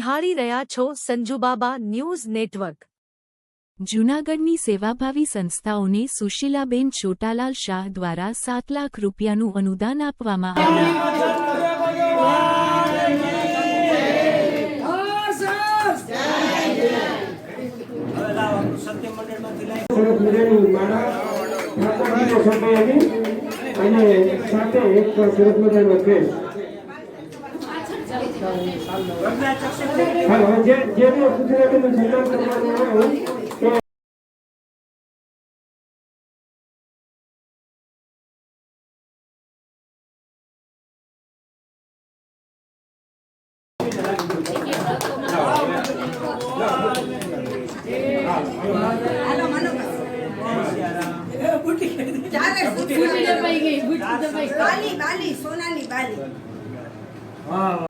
નિહાળી રહ્યા છો સંજુબાબા ન્યૂઝ નેટવર્ક જૂનાગઢની સેવાભાવી સંસ્થાઓને સુશીલાબેન ચોટાલાલ શાહ દ્વારા સાત લાખ રૂપિયાનું અનુદાન આપવામાં આવ્યું અને સાથે એક સુરત મજાનો ડ્રેસ જે જે બી સુશીલાબેનનું સન્માન કરવાનું હોય એ બાલી બાલી સોનાની બાલી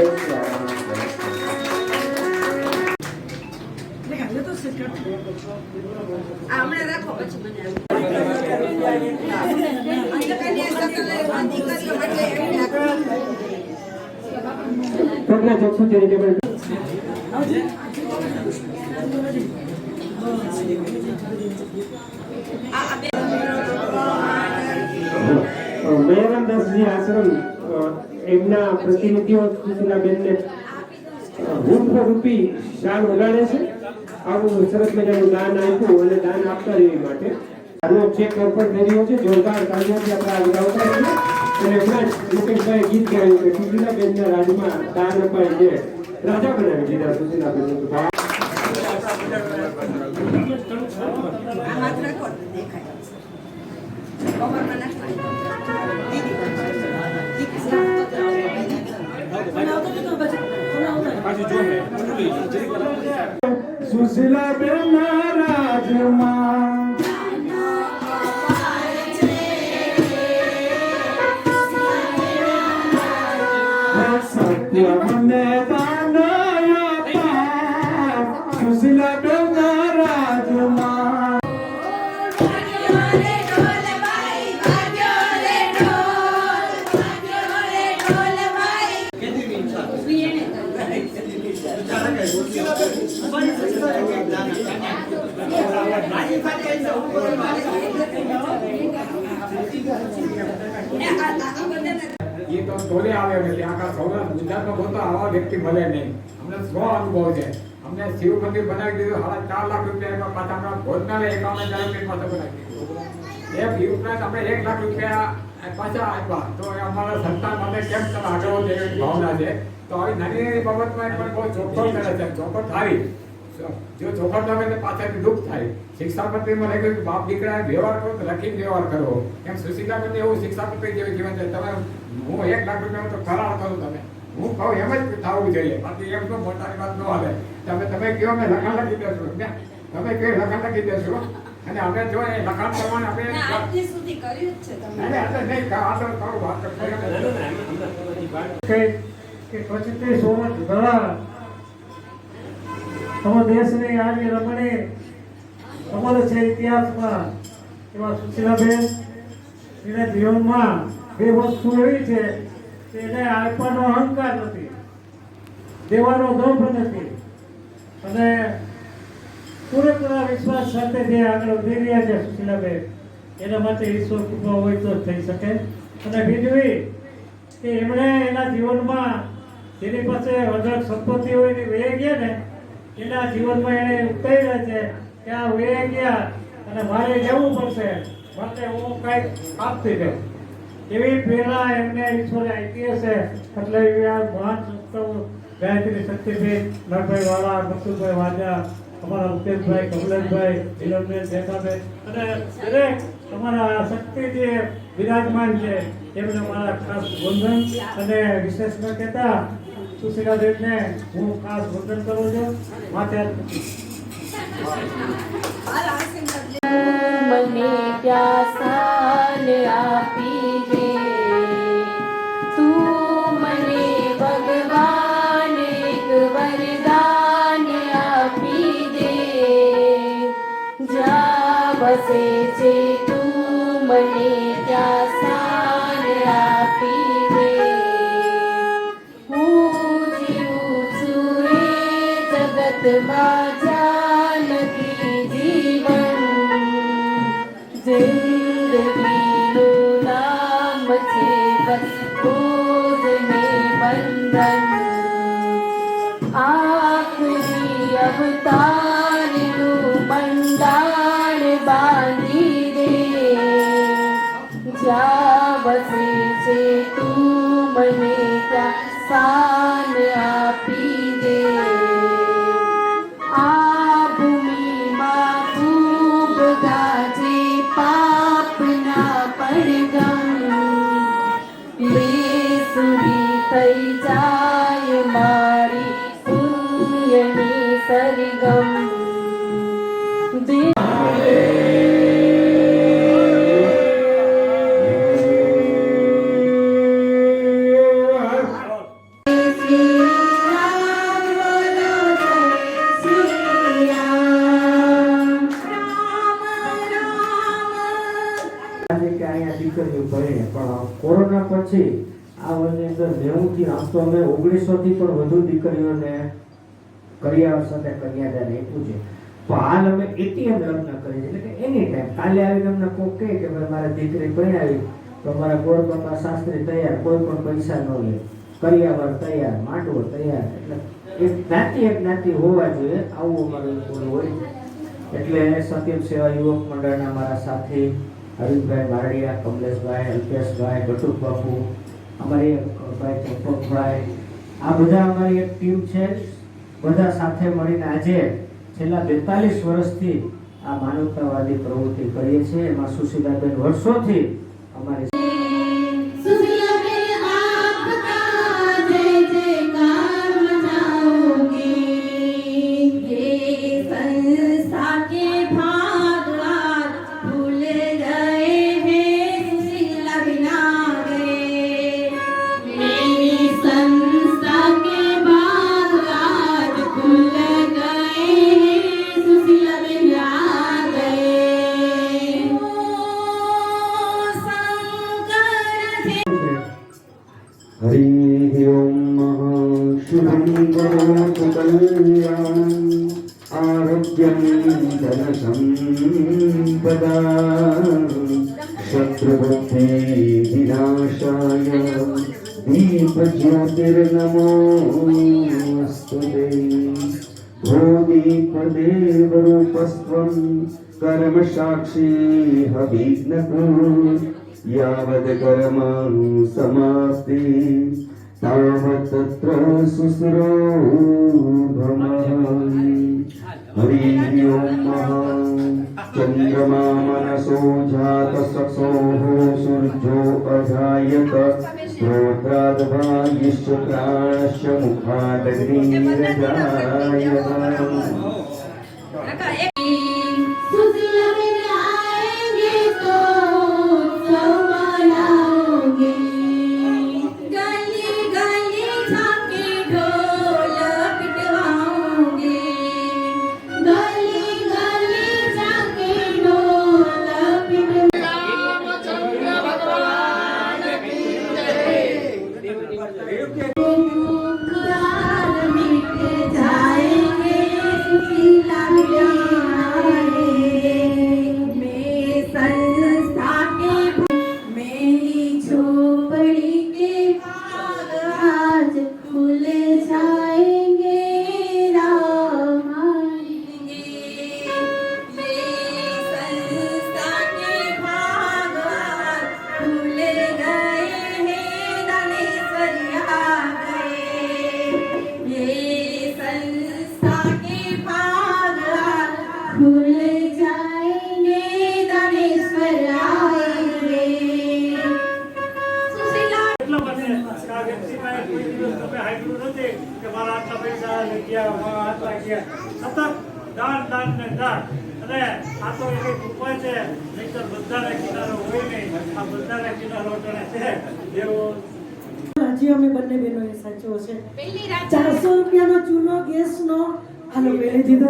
આ હમણાં રાખો પછી મને અંધકન્યા એમના પ્રતિનિધિઓ સુશીલાબેનને રૂપી શાલ ઉગાડે છે. આવું સરસ મજાનું દાન આપ્યું અને દાન આપતા રહેવી માટે. આનો ચેક અર્પણ થઈ રહ્યો છે, જોરદાર તાળીઓથી આપણે આગળ આવતા અને હમણાં જ મુકેશભાઈ ગીત ગાયું કે સુશીલાબેનના રાજમાં દાન અપાય છે. રાજા બનાવી દીધા સુશીલાબેન સુશીલાબેન રાજમાં સત્ય તો તોલે આવે એટલે આખા સૌરાષ્ટ્ર ગુજરાતમાં બોલતો આવા વ્યક્તિ મળે નહીં. અમને સ્વ અનુભવ છે. અમને શિવ મંદિર બનાવી દીધું, સાડા ચાર લાખ રૂપિયા પાછા હમણાં ભોજનાલય એકાવન હજાર રૂપિયા પાછા બનાવી દીધું. એ ઉપરાંત આપણે એક લાખ રૂપિયા પાછા આપ્યા. તો અમારા સંતાન માટે કેમ તમે આગળ ભાવના છે. તો આવી નાની નાની બાબતમાં પણ બહુ ચોખ્ખો કરે છે. ચોખ્ખો થાય જો ચોખટ ન તો પાછળથી દુઃખ થાય શિક્ષાપત્રીમાં લખ્યું કે બાપ દીકરાએ વ્યવહાર કરો તો લખીને વ્યવહાર કરો. એમ સુશીલાબેન એવું શિક્ષાપત્રી જેવી જીવન છે. તમે હું એક લાખ રૂપિયા તો કરાર કરું તમે. હું કહું એમ જ થવું જોઈએ. બાકી એમ તો મોટાની વાત ન આવે. તમે તમે કહો મેં લખાણ લખી દેશો. તમે કહો લખાણ લખી દેશો. અને અમે જો એ લખાણ પ્રમાણે આપણે આજથી સુધી કર્યું જ છે તમે અરે આ નહીં. આ તો કહું વાત કે કે પછી તે સોમત ધરા તમારા દેશની આજે રમણી અમારો છે ઇતિહાસમાં. એવા સુશીલાબેન, એના જીવનમાં બે વસ્તુ એવી છે કે એને આપવાનો અહંકાર નથી, દેવાનો દોભ નથી. અને પૂરેપૂરા વિશ્વાસ સાથે જે આગળ વધી રહ્યા છે સુશીલાબેન, એના માટે ઈશ્વર કૃપા હોય તો થઈ શકે. અને બીજું કે એમણે એના જીવનમાં જેની પાસે અઢળક સંપત્તિ હોય એ વહી ગયા ને એના જીવનમાં એને ઉતાર્યા છે કે આ વે ગયા અને મારે જવું પડશે. માટે હું કંઈક આપતી દઉં એવી પ્રેરણા એમને ઈશ્વરે આપી હશે. એટલે આ મહાન સંસ્થાઓ ગાયત્રી શક્તિપીઠ, નરભાઈ વાળા મકસુદભાઈ વાજા, અમારા મુકેશભાઈ કમલેશભાઈ નીલમબેન દેખાબેન અને દરેક અમારા શક્તિ જે વિરાજમાન છે, એમને મારા ખાસ વંદન અને વિશેષ ન કહેતા સુશીલાબેનને હું ખાસ વંદન કરું છું માથે. મને પ્યાસાને આપી બસે છે અંદર આમ તો અમે ઓગણીસો થી પણ વધુ દીકરીઓને કરિયાવર સાથે કન્યાદાન આપ્યું છે. તો હાલ અમે એટીએમ લગ્ન કરીએ એટલે કે એની ટાઈમ કાલે આવીને અમને કોઈ કહે કે ભાઈ, મારે દીકરી પરણાવી તો મારા ગોળ બાપા શાસ્ત્રી તૈયાર, કોઈ પણ પૈસા ન લે. કરિયાવર તૈયાર, માંડવો તૈયાર. એટલે એક જ્ઞાતિ એક જ્ઞાતિ હોવા જોઈએ. આવું અમારું કોઈ હોય એટલે સત્યમ સેવા યુવક મંડળના મારા સાથી, હરીશભાઈ બારડિયા, કમલેશભાઈ, અલ્પેશભાઈ, બટુક બાપુ, અમારી એક ભાઈ. આ બધા અમારી એક ટીમ છે. બધા સાથે મળીને આજે છેલ્લા બેતાલીસ વર્ષથી આ માનવતાવાદી પ્રવૃત્તિ કરીએ છીએ. એમાં સુશીલાબેન વર્ષોથી અમારી धनसम्पदा शत्रुबुद्धि विनाशाय दीपज्योतिर्नमोऽस्तु ते भूदीपदेवरूपस्त्वं कर्मसाक्षी हविघ्नकुरु यावद् कर्मं समाप्ति तावत् तत्र शुश्रो हरिः मनसो जातसखोः सूर्यो अजायत श्रोत्राद्वायुश्च प्राणश्च मुखादग्निरजायत સતત દાન દાન ને દાન. અને આ તો એક ઉપાય છે નહીંતર બધાને કિનારો હોય નહીં. આ બધાને કિનારો અટાણે છે એવો હજી અમે બંને બહેનોએ સાચવો છે. ચારસો રૂપિયાનો ચૂલો ગેસનો. હાલો પહેલી દીધો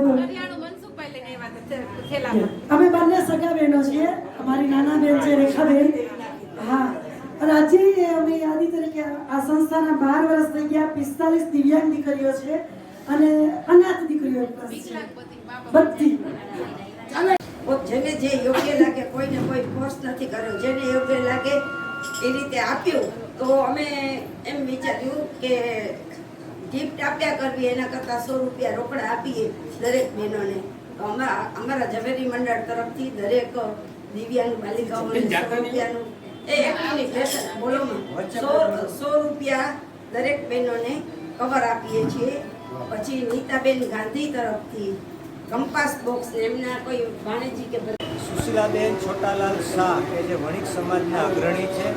અમે બંને સગા બહેનો છીએ. અમારી નાના બેન છે રેખાબેન. હા. અને હજી અમે યાદી તરીકે આ સંસ્થાના બાર વર્ષ થઈ ગયા પિસ્તાલીસ દિવ્યાંગ દીકરીઓ છે. અને અનાથ દીકરીઓ બધી. જેને જે યોગ્ય લાગે કોઈને કોઈ ફોર્સ નથી કર્યો. જેને યોગ્ય લાગે એ રીતે આપ્યું. તો અમે એમ વિચાર્યું કે ગિફ્ટ આપ્યા કરવી એના કરતાં સો રૂપિયા રોકડા આપીએ દરેક બહેનોને. તો અમારા અમારા ઝવેરી મંડળ તરફથી દરેક દિવ્યાંગ બાલિકાઓને સો રૂપિયાનું એ એક મિનિટ લેસન બોલો સો સો રૂપિયા દરેક બહેનોને કવર આપીએ છીએ. પછી નીતાબેન ગાંધી તરફથી કંપાસ બોક્સ એમના કોઈ વાણિજ્ય કે સુશીલાબેન છોટાલાલ શાહ, કે જે વણિક સમાજના અગ્રણી છે,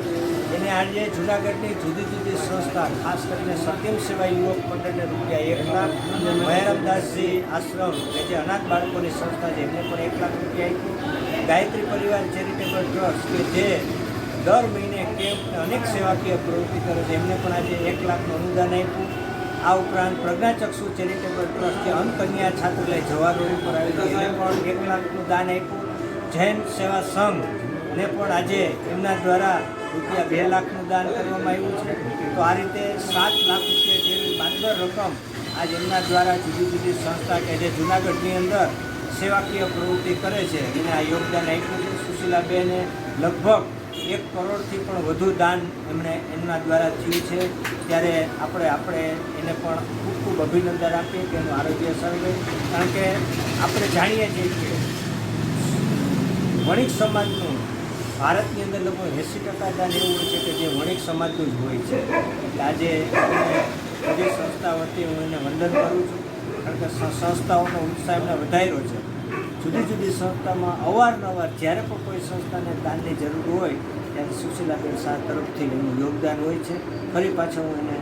એને આજે જુનાગઢની જુદી જુદી સંસ્થા, ખાસ કરીને સત્યમ સેવા યુવક મંડળને રૂપિયા એક લાખ મહેરામદાસજી આશ્રમ, કે જે અનાથ બાળકોની સંસ્થા છે, એમને પણ એક લાખ રૂપિયા આપ્યું. ગાયત્રી પરિવાર ચેરિટેબલ ટ્રસ્ટ, કે જે દર મહિને કેમ્પ અનેક સેવાકીય પ્રવૃત્તિ કરે છે, એમને પણ આજે એક લાખનું અનુદાન આપ્યું. આ ઉપરાંત પ્રજ્ઞાચક્ષુ ચેરિટેબલ ટ્રસ્ટે અન્નકન્યા છાત્રાલય જવાહર પર એને પણ એક લાખનું દાન આપ્યું. જૈન સેવા સંઘ ને પણ આજે એમના દ્વારા રૂપિયા બે લાખનું દાન કરવામાં આવ્યું છે. તો આ રીતે સાત લાખ રૂપિયા જેવી માત્ર રકમ આજ એમના દ્વારા જુદી જુદી સંસ્થા કે જે જુનાગઢની અંદર સેવાકીય પ્રવૃત્તિ કરે છે. એને આ યોગદાન આપ્યું છે. સુશીલાબેને લગભગ એક કરોડથી પણ વધુ દાન એમણે એમના દ્વારા થયું છે. ત્યારે આપણે આપણે એને પણ ખૂબ ખૂબ અભિનંદન આપીએ કે એનું આરોગ્ય સર્વે કારણ કે આપણે જાણીએ છીએ કે વણિક સમાજનું, ભારતની અંદર લગભગ એંસી ટકા દાન એવું હોય છે કે જે વણિક સમાજનું જ હોય છે. આજે બધી સંસ્થા વતી હું એને વંદન કરું છું. કારણ કે સંસ્થાઓનો ઉત્સાહ એમને વધાર્યો છે. જુદી જુદી સંસ્થામાં અવારનવાર જ્યારે પણ કોઈ સંસ્થાને દાનની જરૂર હોય ત્યારે સુશીલાબેન શાહ તરફથી એનું યોગદાન હોય છે. ફરી પાછો હું એને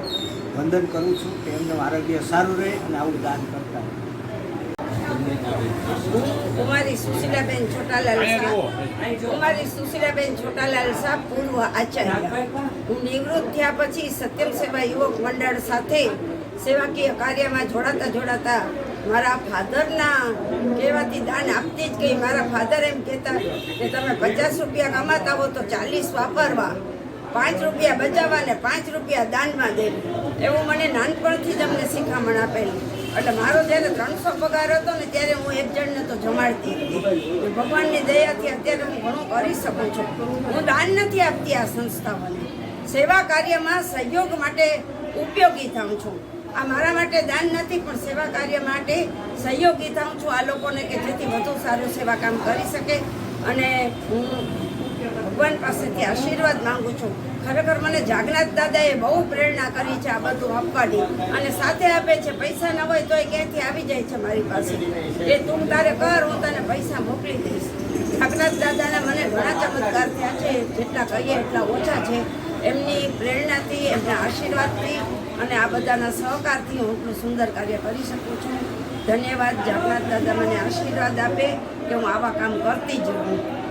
વંદન કરું છું કે એમનું આરોગ્ય સારું રહે અને આવું દાન કરતા. હું કુમારી સુશીલાબેન છોટાલાલ શાહ. કુમારી સુશીલાબેન છોટાલાલ શાહ પૂર્વ આચાર્ય. હું નિવૃત્ત થયા પછી સત્યમ સેવા યુવક મંડળ સાથે સેવાકીય કાર્યમાં જોડાતા જોડાતા મારા ફાધરના કહેવાથી દાન આપતી જ ગઈ. મારા ફાધર એમ કહેતા કે તમે પચાસ રૂપિયા કમાતા હો તો ચાલીસ વાપરવા. પાંચ રૂપિયા બચાવવા ને પાંચ રૂપિયા દાનમાં દેવું એવું મને નાનપણથી જ અમને શિખામણ આપેલી. એટલે મારો જ્યારે ત્રણસો પગાર હતો ને ત્યારે હું એક જણને તો જમાડતી હતી. ભગવાનની દયાથી અત્યારે હું ઘણું કરી શકું છું. હું દાન નથી આપતી આ સંસ્થાઓને. સેવા કાર્યમાં સહયોગ માટે ઉપયોગી થાઉં છું. આ મારા માટે દાન નથી, પણ સેવા કાર્ય માટે સહયોગી થાઉં છું આ લોકોને કે જેથી વધુ સારું સેવા કામ કરી શકે. અને હું ભગવાન પાસેથી આશીર્વાદ માંગુ છું. ખરેખર મને જાગનાથ દાદાએ બહુ પ્રેરણા કરી છે આ બધું આપવાની. અને સાથે આપે છે, પૈસા ન હોય તોય ક્યાંથી આવી જાય છે મારી પાસે? એ તું તારે કર, હું તને પૈસા મોકલી દઈશ. જાગનાથ દાદાના મને ઘણા ચમત્કાર થયા છે, જેટલા કહીએ એટલા ઓછા છે. એમની પ્રેરણાથી, એમના આશીર્વાદથી અને આ બધાના સહકારથી હું એટલું સુંદર કાર્ય કરી શકું છું. ધન્યવાદ. જાગનાથ દાદા મને આશીર્વાદ આપે કે હું આવા કામ કરતી જ રહું.